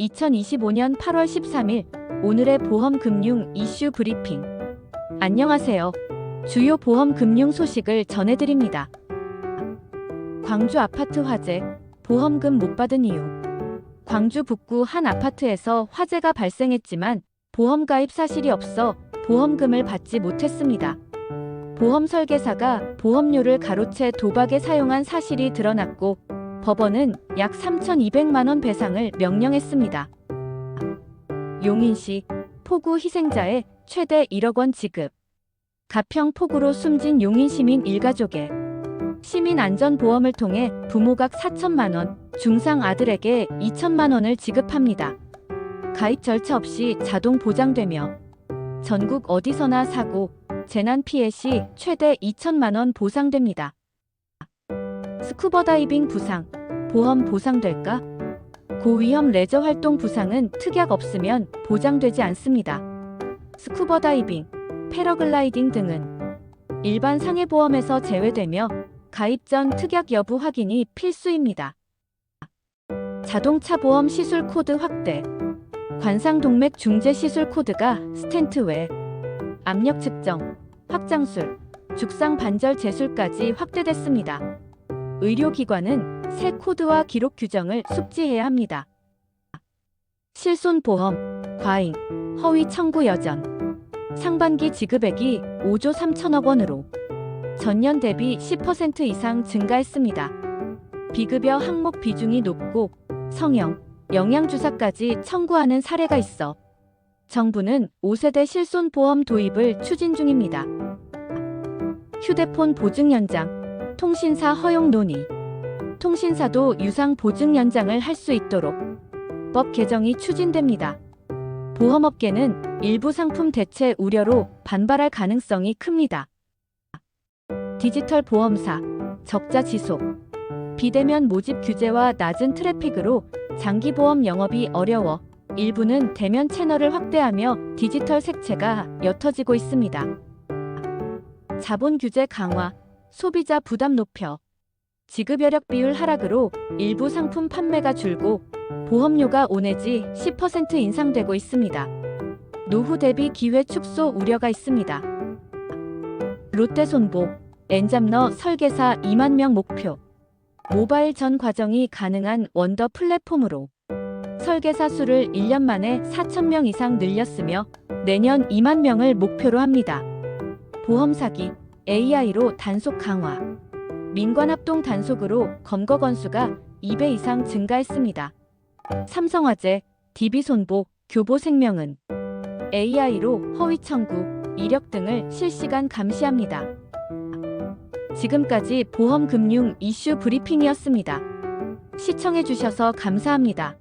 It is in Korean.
2025년 8월 13일 오늘의 보험 금융 이슈 브리핑. 안녕하세요. 주요 보험 금융 소식을 전해드립니다. 광주 아파트 화재, 보험금 못 받은 이유. 광주 북구 한 아파트에서 화재가 발생했지만 보험 가입 사실이 없어 보험금을 받지 못했습니다. 보험 설계사가 보험료를 가로채 도박에 사용한 사실이 드러났고 법원은 약 3,200만 원 배상을 명령했습니다. 용인시 폭우 희생자의 최대 1억 원 지급. 가평 폭우로 숨진 용인 시민 일가족에 시민 안전보험을 통해 부모각 4천만 원, 중상 아들에게 2천만 원을 지급합니다. 가입 절차 없이 자동 보장되며 전국 어디서나 사고, 재난 피해 시 최대 2천만 원 보상됩니다. 스쿠버 다이빙 부상, 보험 보상될까? 고위험 레저 활동 부상은 특약 없으면 보장되지 않습니다. 스쿠버 다이빙, 패러글라이딩 등은 일반 상해보험에서 제외되며 가입 전 특약 여부 확인이 필수입니다. 자동차 보험 시술 코드 확대. 관상동맥 중재 시술 코드가 스텐트 외 압력 측정, 확장술, 죽상 반절 제술까지 확대됐습니다. 의료기관은 새 코드와 기록 규정을 숙지해야 합니다. 실손보험, 과잉, 허위 청구 여전. 상반기 지급액이 5조 3천억 원으로 전년 대비 10% 이상 증가했습니다. 비급여 항목 비중이 높고 성형, 영양주사까지 청구하는 사례가 있어 정부는 5세대 실손보험 도입을 추진 중입니다. 휴대폰 보증 연장, 통신사 허용 논의. 통신사도 유상 보증 연장을 할 수 있도록 법 개정이 추진됩니다. 보험업계는 일부 상품 대체 우려로 반발할 가능성이 큽니다. 디지털 보험사, 적자 지속. 비대면 모집 규제와 낮은 트래픽으로 장기 보험 영업이 어려워 일부는 대면 채널을 확대하며 디지털 색채가 옅어지고 있습니다. 자본 규제 강화, 소비자 부담 높여. 지급 여력 비율 하락으로 일부 상품 판매가 줄고 보험료가 5 내지 10% 인상되고 있습니다. 노후 대비 기회 축소 우려가 있습니다. 롯데손보, 엔잡너 설계사 2만 명 목표. 모바일 전 과정이 가능한 원더 플랫폼으로 설계사 수를 1년 만에 4,000명 이상 늘렸으며 내년 2만 명을 목표로 합니다. 보험 사기, AI로 단속 강화. 민관합동 단속으로 검거 건수가 2배 이상 증가했습니다. 삼성화재, DB손보, 교보생명은 AI로 허위 청구, 이력 등을 실시간 감시합니다. 지금까지 보험금융 이슈 브리핑이었습니다. 시청해주셔서 감사합니다.